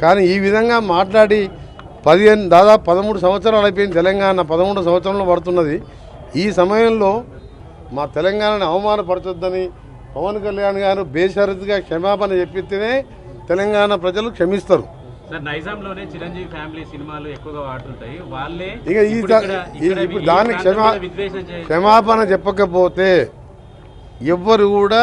కానీ ఈ విధంగా మాట్లాడి పదిహేను దాదాపు పదమూడు సంవత్సరాలు అయిపోయింది తెలంగాణ పదమూడు సంవత్సరంలో పడుతున్నది. ఈ సమయంలో మా తెలంగాణని అవమానపరచొద్దని పవన్ కళ్యాణ్ గారు బేషరతుగా క్షమాపణ చెప్పితేనే తెలంగాణ ప్రజలు క్షమిస్తారు. నైజాంలోనే చిరంజీవి ఫ్యామిలీ సినిమాలు ఎక్కువగా వాడుతుంటాయి. వాళ్ళే ఇక ఈ ఇప్పుడు దా- ఇక్కడ- ఈ- ఇక్కడ ఇప్పుడు ఈ దానికి ప్రాంతంలో క్షమా- క్షమాపణ చెప్పకపోతే ఎవ్వరు కూడా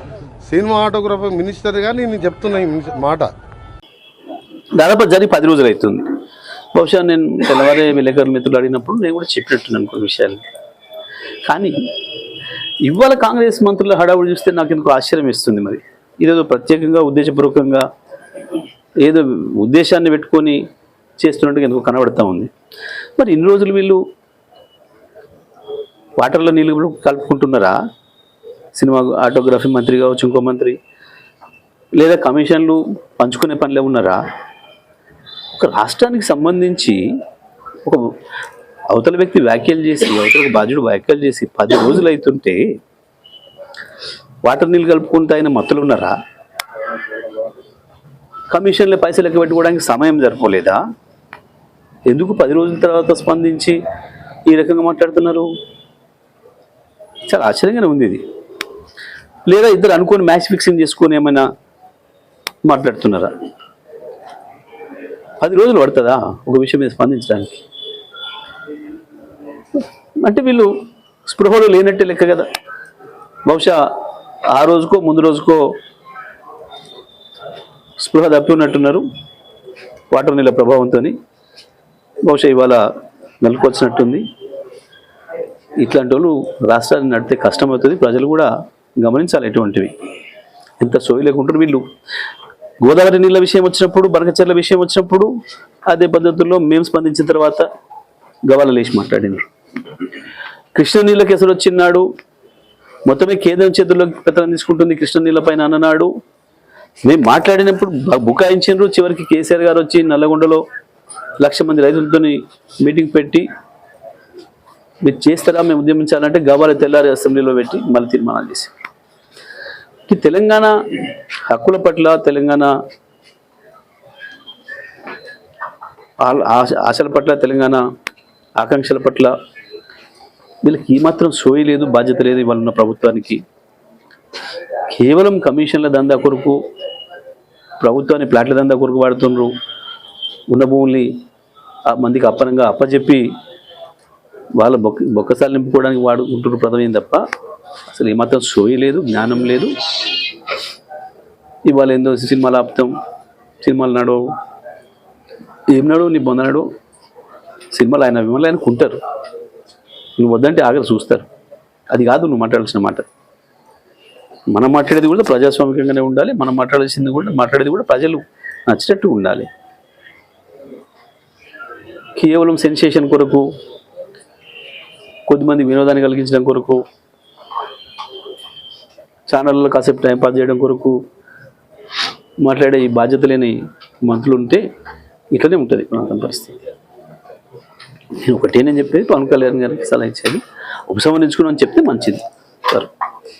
సినిమా ఆటోగ్రాఫర్ మినిస్టర్గా నేను చెప్తున్నా ఈ మాట. దాదాపు జరిగి పది రోజులు అవుతుంది. బహుశా నేను తెల్లవారే విలేకరుల మిత్రులు అడిగినప్పుడు నేను కూడా చెప్పినట్టున్నాను కొన్ని విషయాలు. కానీ ఇవాళ కాంగ్రెస్ మంత్రుల హడావుడి చూస్తే నాకు ఎందుకు ఆశ్చర్యం ఇస్తుంది మరి. ఇదేదో ప్రత్యేకంగా ఉద్దేశపూర్వకంగా ఏదో ఉద్దేశాన్ని పెట్టుకొని చేస్తున్నట్టుగా ఎందుకు కనబడతా ఉంది. మరి ఇన్ని రోజులు వీళ్ళు వాటర్లో నీళ్ళు కూడా కలుపుకుంటున్నారా? సినిమా ఆటోగ్రఫీ మంత్రి కావచ్చు ఇంకో మంత్రి. లేదా కమిషన్లు పంచుకునే పనిలో ఉన్నారా? ఒక రాష్ట్రానికి సంబంధించి ఒక అవతల వ్యక్తి వ్యాఖ్యలు చేసి అవతల బాధ్యుడు వ్యాఖ్యలు చేసి పది రోజులు అవుతుంటే వాటర్ నీళ్ళు కలుపుకుంటూ ఆయన మత్తులు ఉన్నారా? కమిషన్లు పైసలు లెక్క పెట్టుకోవడానికి సమయం జరపలేదా? ఎందుకు పది రోజుల తర్వాత స్పందించి ఈ రకంగా మాట్లాడుతున్నారు? చాలా ఆశ్చర్యంగానే ఉంది ఇది. లేదా ఇద్దరు అనుకోని మ్యాచ్ ఫిక్సింగ్ చేసుకొని ఏమైనా మాట్లాడుతున్నారా? పది రోజులు పడుతుందా ఒక విషయం మీద స్పందించడానికి? అంటే వీళ్ళు స్పృహలో లేనట్టే లెక్క కదా. బహుశా ఆ రోజుకో ముందు రోజుకో స్పృహ తప్పి ఉన్నట్టున్నారు. వాటర్ నీళ్ళ ప్రభావంతో బహుశా ఇవాళ నెలకొచ్చినట్టుంది. ఇట్లాంటి వాళ్ళు రాష్ట్రాన్ని నడితే కష్టమవుతుంది. ప్రజలు కూడా గమనించాలి ఎటువంటివి. ఎంత సోయి లేకుంటారు వీళ్ళు. గోదావరి నీళ్ళ విషయం వచ్చినప్పుడు బనకచెర్ల విషయం వచ్చినప్పుడు అదే పద్ధతుల్లో మేము స్పందించిన తర్వాత గవాల లేచి మాట్లాడినారు. కృష్ణ నీళ్ళ కేసులు వచ్చినాడు మొత్తమే కేంద్రం చేతుల్లో పెత్తనం తీసుకుంటుంది కృష్ణ నీళ్ళపైన అన్ననాడు. మేము మాట్లాడినప్పుడు బ- బుకాయించారు చివరికి కేసీఆర్ గారు వచ్చి నల్లగొండలో లక్ష మంది రైతులతో మీటింగ్ పెట్టి మీరు చేస్తారా మేము ఉద్యమించాలంటే గవాల తెల్లారి అసెంబ్లీలో పెట్టి మళ్ళీ తీర్మానాలు చేసాం ఈ తెలంగాణ హక్కుల పట్ల తెలంగాణ ఆశ ఆశల పట్ల తెలంగాణ ఆకాంక్షల పట్ల వీళ్ళకి ఏమాత్రం సోయి లేదు బాధ్యత లేదు ఇవాళ ఉన్న ప్రభుత్వానికి. కేవలం కమిషన్ల దందా కొరకు ప్రభుత్వాన్ని ప్లాట్ల దందా కొరకు వాడుతుండ్రు. ఉన్న భూముల్ని ఆ మందికి అప్పనంగా అప్పచెప్పి వాళ్ళ బొక్క బొక్కసాలు నింపుకోవడానికి వాడుకుంటున్న ప్రథమేం తప్ప అసలు ఏమాత్రం సోయి లేదు జ్ఞానం లేదు. ఇవాళ ఏందో సినిమాలు ఆపుతాం సినిమాలు నడవు ఏం నడవు నీ పొందనడు సినిమాలు ఆయన మిమ్మల్ని ఆయన కుంటారు. నువ్వు వద్దంటే ఆగలు చూస్తారు. అది కాదు నువ్వు మాట్లాడాల్సిన మాట. మనం మాట్లాడేది కూడా ప్రజాస్వామికంగానే ఉండాలి మనం మాట్లాడాల్సింది కూడా మాట్లాడేది కూడా ప్రజలు నచ్చినట్టు ఉండాలి. కేవలం సెన్సేషన్ కొరకు కొద్దిమంది వినోదాన్ని కలిగించడం కొరకు ఛానళ్ళలో కాసేపు టైంపాస్ చేయడం కొరకు మాట్లాడే ఈ బాధ్యత లేని మంత్రులు ఉంటే ఇట్లనే ఉంటుంది ప్రాంతం పరిస్థితి. నేను ఒకటే నేను చెప్పేది పవన్ కళ్యాణ్ గారికి సలహా ఇచ్చేది ఉపసంహరించుకుని అని చెప్తే మంచిది